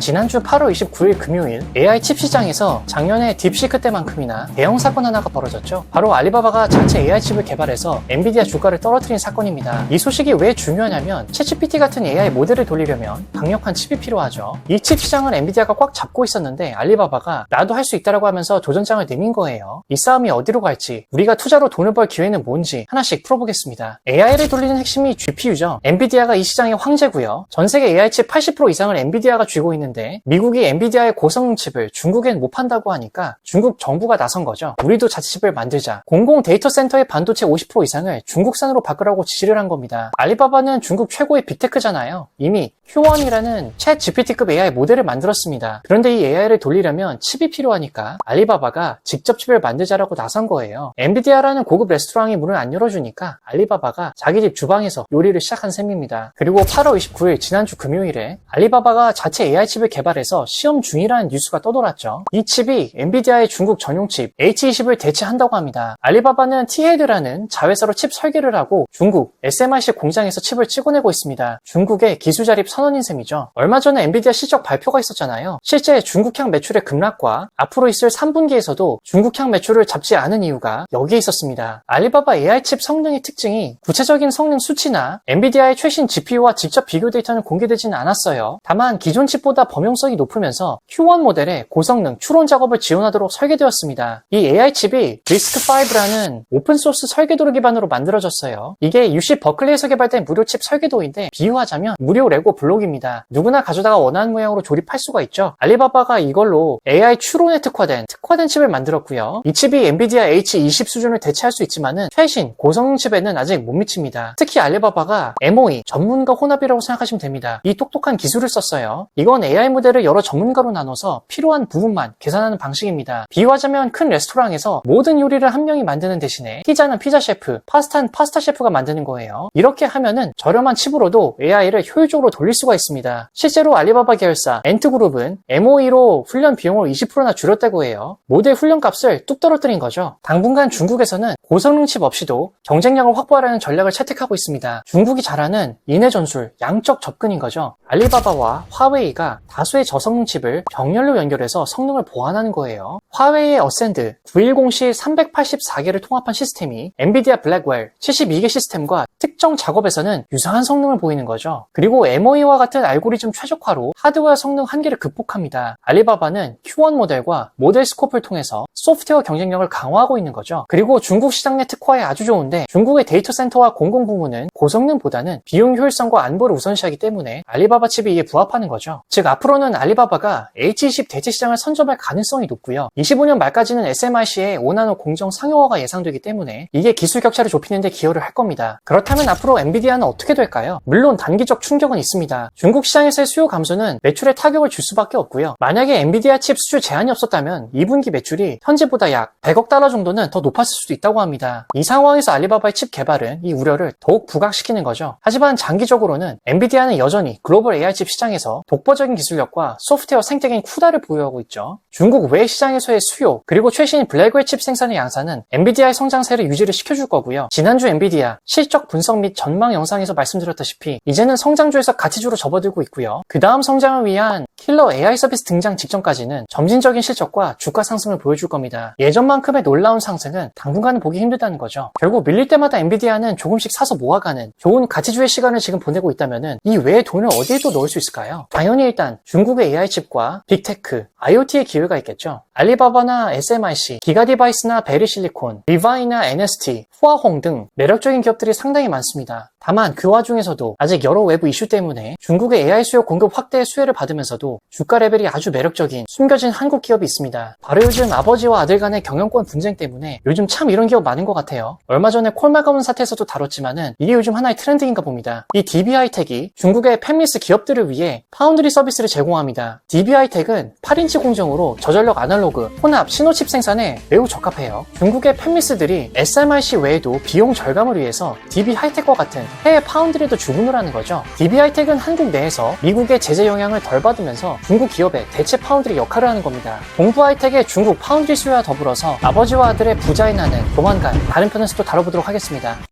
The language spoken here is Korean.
지난주 8월 29일 금요일 AI 칩 시장에서 작년에 딥시크 때만큼이나 대형 사건 하나가 벌어졌죠. 바로 알리바바가 자체 AI 칩을 개발해서 엔비디아 주가를 떨어뜨린 사건입니다. 이 소식이 왜 중요하냐면 챗GPT 같은 AI 모델을 돌리려면 강력한 칩이 필요하죠. 이 칩 시장을 엔비디아가 꽉 잡고 있었는데 알리바바가 나도 할 수 있다라고 하면서 도전장을 내민 거예요. 이 싸움이 어디로 갈지 우리가 투자로 돈을 벌 기회는 뭔지 하나씩 풀어보겠습니다. AI를 돌리는 핵심이 GPU죠. 엔비디아가 이 시장의 황제고요. 전 세계 AI 칩 80% 이상을 엔비디아가 쥐고 있는 데 미국이 엔비디아의 고성능 칩을 중국엔 못 판다고 하니까 중국 정부가 나선 거죠. 우리도 자치칩을 만들자. 공공 데이터 센터의 반도체 50% 이상을 중국산으로 바꾸라고 지시를 한 겁니다. 알리바바는 중국 최고의 빅테크잖아요. 이미 Q1이라는 챗 GPT급 AI 모델을 만들었습니다. 그런데 이 AI를 돌리려면 칩이 필요하니까 알리바바가 직접 칩을 만들자라고 나선 거예요. 엔비디아라는 고급 레스토랑이 문을 안 열어주니까 알리바바가 자기 집 주방에서 요리를 시작한 셈입니다. 그리고 8월 29일 지난주 금요일에 알리바바가 자체 AI 칩을 개발해서 시험 중이라는 뉴스가 떠돌았죠. 이 칩이 엔비디아의 중국 전용 칩 H20을 대체한다고 합니다. 알리바바는 T-Head라는 자회사로 칩 설계를 하고 중국 SMIC 공장에서 칩을 찍어내고 있습니다. 중국의 기술 자립 선 언인 셈이죠. 얼마 전에 엔비디아 실적 발표가 있었잖아요. 실제 중국향 매출의 급락과 앞으로 있을 3분기에서도 중국향 매출을 잡지 않은 이유가 여기에 있었습니다. 알리바바 AI 칩 성능의 특징이 구체적인 성능 수치나 엔비디아의 최신 GPU와 직접 비교 데이터는 공개되지는 않았어요. 다만 기존 칩보다 범용성이 높으면서 Q1 모델의 고성능 추론 작업을 지원하도록 설계되었습니다. 이 AI 칩이 RISC-V라는 오픈소스 설계도를 기반으로 만들어졌어요. 이게 UC 버클리에서 개발된 무료 칩 설계도인데 비유하자면 무료 레고 블록 입니다. 누구나 가져다가 원하는 모양으로 조립할 수가 있죠. 알리바바가 이걸로 AI 추론에 특화된 특화된 칩을 만들었고요. 이 칩이 엔비디아 H20 수준을 대체할 수 있지만은 최신 고성능 칩에는 아직 못 미칩니다. 특히 알리바바가 MOE 전문가 혼합이라고 생각하시면 됩니다. 이 똑똑한 기술을 썼어요. 이건 AI 모델을 여러 전문가로 나눠서 필요한 부분만 계산하는 방식입니다. 비유하자면 큰 레스토랑에서 모든 요리를 한 명이 만드는 대신에 피자는 피자 셰프, 파스타는 파스타 셰프가 만드는 거예요. 이렇게 하면은 저렴한 칩으로도 AI를 효율적으로 돌릴 수가 있습니다. 실제로 알리바바 계열사 엔트그룹은 MOE로 훈련 비용을 20%나 줄였다고 해요. 모델 훈련 값을 뚝 떨어뜨린 거죠. 당분간 중국에서는 고성능 칩 없이도 경쟁력을 확보하라는 전략을 채택하고 있습니다. 중국이 잘하는 인해 전술, 양적 접근인 거죠. 알리바바와 화웨이가 다수의 저성능 칩을 병렬로 연결해서 성능을 보완하는 거예요. 화웨이의 어센드 910시 384개를 통합한 시스템이 엔비디아 블랙웰 72개 시스템과 특정 작업에서는 유사한 성능을 보이는 거죠. 그리고 MOE 와 같은 알고리즘 최적화로 하드웨어 성능 한계를 극복합니다. 알리바바는 Q1 모델과 모델 스코프를 통해서 소프트웨어 경쟁력을 강화하고 있는 거죠. 그리고 중국 시장 내 특화에 아주 좋은데 중국의 데이터 센터와 공공 부문은 고성능보다는 비용 효율성과 안보를 우선시하기 때문에 알리바바 칩이 이에 부합하는 거죠. 즉 앞으로는 알리바바가 H20 대체 시장을 선점할 가능성이 높고요. 25년 말까지는 SMIC의 5나노 공정 상용화가 예상되기 때문에 이게 기술 격차를 좁히는 데 기여를 할 겁니다. 그렇다면 앞으로 엔비디아는 어떻게 될까요? 물론 단기적 충격은 있습니다. 중국 시장에서의 수요 감소는 매출에 타격을 줄 수밖에 없고요. 만약에 엔비디아 칩 수출 제한이 없었다면 2분기 매출이 현재보다 약 100억 달러 정도는 더 높았을 수도 있다고 합니다. 이 상황에서 알리바바의 칩 개발은 이 우려를 더욱 부각시키는 거죠. 하지만 장기적으로는 엔비디아는 여전히 글로벌 AI 칩 시장에서 독보적인 기술력과 소프트웨어 생태계인 쿠다를 보유하고 있죠. 중국 외 시장에서의 수요 그리고 최신 블랙웰 칩 생산의 양산은 엔비디아의 성장세를 유지를 시켜줄 거고요. 지난주 엔비디아 실적 분석 및 전망 영상에서 말씀드렸다시피 이제는 성장주에서 가치주로 접어들고 있고요. 그 다음 성장을 위한 킬러 AI 서비스 등장 직전까지는 점진적인 실적과 주가 상승을 보여줄 겁니다. 예전만큼의 놀라운 상승은 당분간은 보기 힘들다는 거죠. 결국 밀릴 때마다 엔비디아는 조금씩 사서 모아가는 좋은 가치주의 시간을 지금 보내고 있다면 이 외에 돈을 어디에 또 넣을 수 있을까요? 당연히 일단 중국의 AI 칩과 빅테크, IoT의 기회가 있겠죠. 알리바바나 SMIC, 기가디바이스나 베리실리콘, 리바이나 NST, 후아홍 등 매력적인 기업들이 상당히 많습니다. 다만 그 와중에서도 아직 여러 외부 이슈 때문에 중국의 AI 수요 공급 확대의 수혜를 받으면서도 주가 레벨이 아주 매력적인 숨겨진 한국 기업이 있습니다. 바로 요즘 아버지와 아들 간의 경영권 분쟁 때문에 요즘 참 이런 기업 많은 것 같아요. 얼마 전에 콜마가문 사태에서도 다뤘지만은 이게 요즘 하나의 트렌드인가 봅니다. 이 DB하이텍이 중국의 팹리스 기업들을 위해 파운드리 서비스를 제공합니다. DB하이텍은 8인치 공정으로 저전력 아날로그, 혼합, 신호칩 생산에 매우 적합해요. 중국의 팹리스들이 SMIC 외에도 비용 절감을 위해서 DB하이텍과 같은 해외 파운드리도 주문을 하는 거죠. DB하이텍은 한국 내에서 미국의 제재 영향을 덜 받으면서 중국 기업의 대체 파운드리 역할을 하는 겁니다. 동부 하이텍의 중국 파운드리 수요와 더불어서 아버지와 아들의 부자의 나는 조만간 다른 편에서 또 다뤄보도록 하겠습니다.